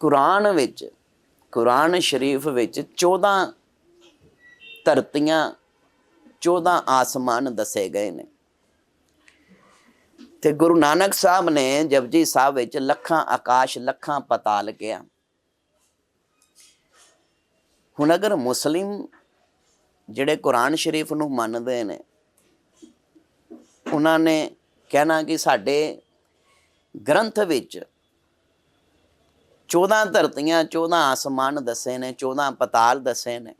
ਕੁਰਾਨ ਵਿੱਚ, ਕੁਰਾਨ ਸ਼ਰੀਫ ਵਿੱਚ 14 ਧਰਤੀਆਂ 14 ਆਸਮਾਨ ਦੱਸੇ ਗਏ ਨੇ। ਤੇ ਗੁਰੂ ਨਾਨਕ ਸਾਹਿਬ ਨੇ ਜਪਜੀ ਸਾਹਿਬ ਵਿੱਚ ਲੱਖਾਂ ਆਕਾਸ਼, ਲੱਖਾਂ ਪਤਾਲ ਕਿਹਾ ਹੁਣ ਅਗਰ ਮੁਸਲਿਮ ਜਿਹੜੇ ਕੁਰਾਨ ਸ਼ਰੀਫ ਨੂੰ ਮੰਨਦੇ ਨੇ, ਉਹਨਾਂ ਨੇ ਕਹਿਣਾ ਕਿ ਸਾਡੇ ਗ੍ਰੰਥ ਵਿੱਚ 14 ਧਰਤੀਆਂ 14 ਆਸਮਾਨ ਦੱਸੇ ਨੇ 14 ਪਤਾਲ ਦੱਸੇ ਨੇ।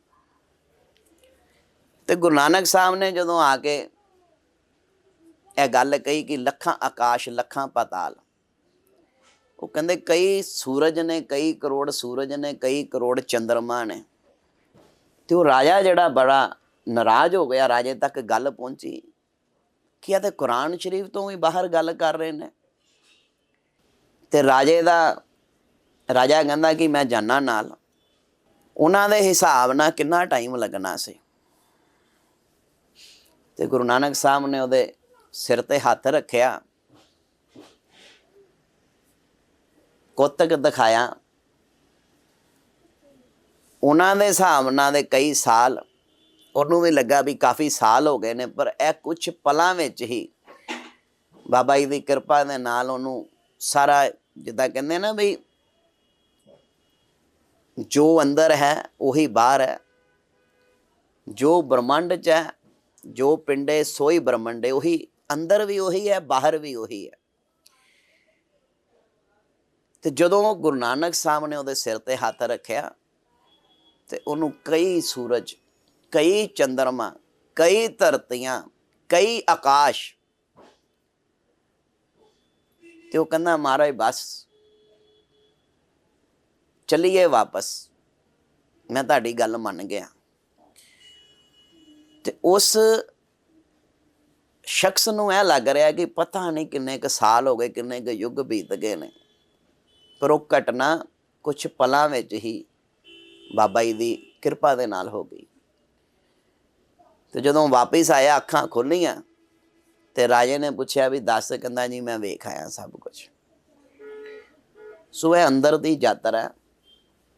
ਤੇ ਗੁਰੂ ਨਾਨਕ ਸਾਹਿਬ ਨੇ ਜਦੋਂ ਆ ਕੇ ਇਹ ਗੱਲ ਕਹੀ ਕਿ ਲੱਖਾਂ ਆਕਾਸ਼, ਲੱਖਾਂ ਪਤਾਲ, ਉਹ ਕਹਿੰਦੇ ਕਈ ਸੂਰਜ ਨੇ, ਕਈ ਕਰੋੜ ਸੂਰਜ ਨੇ, ਕਈ ਕਰੋੜ ਚੰਦਰਮਾ ਨੇ। ਤੇ ਉਹ ਰਾਜਾ ਜਿਹੜਾ ਬੜਾ ਨਾਰਾਜ਼ ਹੋ ਗਿਆ, ਰਾਜੇ ਤੱਕ ਗੱਲ ਪਹੁੰਚੀ ਕਿ ਇਹ ਤੇ ਕੁਰਾਨ ਸ਼ਰੀਫ ਤੋਂ ਵੀ ਬਾਹਰ ਗੱਲ ਕਰ ਰਹੇ ਨੇ। ਤੇ ਰਾਜੇ ਦਾ ਰਾਜਾ ਕਹਿੰਦਾ ਕਿ ਮੈਂ ਜਾਣਾ ਨਾਲ। ਉਹਨਾਂ ਦੇ ਹਿਸਾਬ ਨਾਲ ਕਿੰਨਾ ਟਾਈਮ ਲੱਗਣਾ ਸੀ। ਤੇ ਗੁਰੂ ਨਾਨਕ ਸਾਹਿਬ ਨੇ ਉਹਦੇ ਸਿਰ ਤੇ ਹੱਥ ਰੱਖਿਆ। ਕੋਤਕ ਦਿਖਾਇਆ। ਉਹਨਾਂ ਦੇ ਹਿਸਾਬ ਨਾਲ ਦੇ ਕਈ ਸਾਲ, ਉਹਨੂੰ ਵੀ ਲੱਗਾ ਵੀ ਕਾਫੀ ਸਾਲ ਹੋ ਗਏ ਨੇ, ਪਰ ਇਹ ਕੁਝ ਪਲਾਂ ਵਿੱਚ ਹੀ ਬਾਬਾ ਜੀ ਦੀ ਕਿਰਪਾ ਦੇ ਨਾਲ ਉਹਨੂੰ ਸਾਰਾ ਜਿੱਦਾਂ ਕਹਿੰਦੇ ਨਾ ਵੀ ਜੋ ਅੰਦਰ ਹੈ, ਉਹੀ ਬਾਹਰ ਹੈ। ਜੋ ਬ੍ਰਹਮੰਡ ਚ ਹੈ, ਜੋ ਪਿੰਡੇ, ਸੋਈ ਬ੍ਰਹਮੰਡੇ ਉਹੀ ਅੰਦਰ ਵੀ ਉਹੀ ਹੈ, ਬਾਹਰ ਵੀ ਉਹੀ ਹੈ। ਤੇ ਜਦੋਂ ਗੁਰੂ ਨਾਨਕ ਸਾਹਿਬ ਨੇ ਉਹਦੇ ਸਿਰ ਤੇ ਹੱਥ ਰੱਖਿਆ, ਤੇ ਉਹਨੂੰ ਕਈ ਸੂਰਜ, ਕਈ ਚੰਦਰਮਾ, ਕਈ ਧਰਤੀਆਂ, ਕਈ ਆਕਾਸ਼, ਤੇ ਉਹ ਕਹਿੰਦਾ, ਮਹਾਰਾਜ, ਬਸ ਚੱਲੀਏ ਵਾਪਸ। ਮੈਂ ਤੁਹਾਡੀ ਗੱਲ ਮੰਨ ਗਿਆ। ਤੇ ਉਸ ਸ਼ਖਸ ਨੂੰ ਇਹ ਲੱਗ ਰਿਹਾ ਕਿ ਪਤਾ ਨਹੀਂ ਕਿੰਨੇ ਕ ਸਾਲ ਹੋ ਗਏ, ਕਿੰਨੇ ਕ ਯੁੱਗ ਬੀਤ ਗਏ ਨੇ। ਪਰ ਉਹ ਘਟਨਾ ਕੁਝ ਪਲਾਂ ਵਿੱਚ ਹੀ ਬਾਬਾ ਜੀ ਦੀ ਕਿਰਪਾ ਦੇ ਨਾਲ ਹੋ ਗਈ। ਤੇ ਜਦੋਂ ਵਾਪਸ ਆਇਆ, ਅੱਖਾਂ ਖੋਲੀਆਂ ਤੇ ਰਾਜੇ ਨੇ ਪੁੱਛਿਆ ਵੀ, ਦੱਸ ਕਹਿੰਦਾ ਜੀ, ਮੈਂ ਵੇਖ ਆਇਆ ਸਭ ਕੁਝ ਸੋ ਇਹ ਅੰਦਰ ਦੀ ਯਾਤਰਾ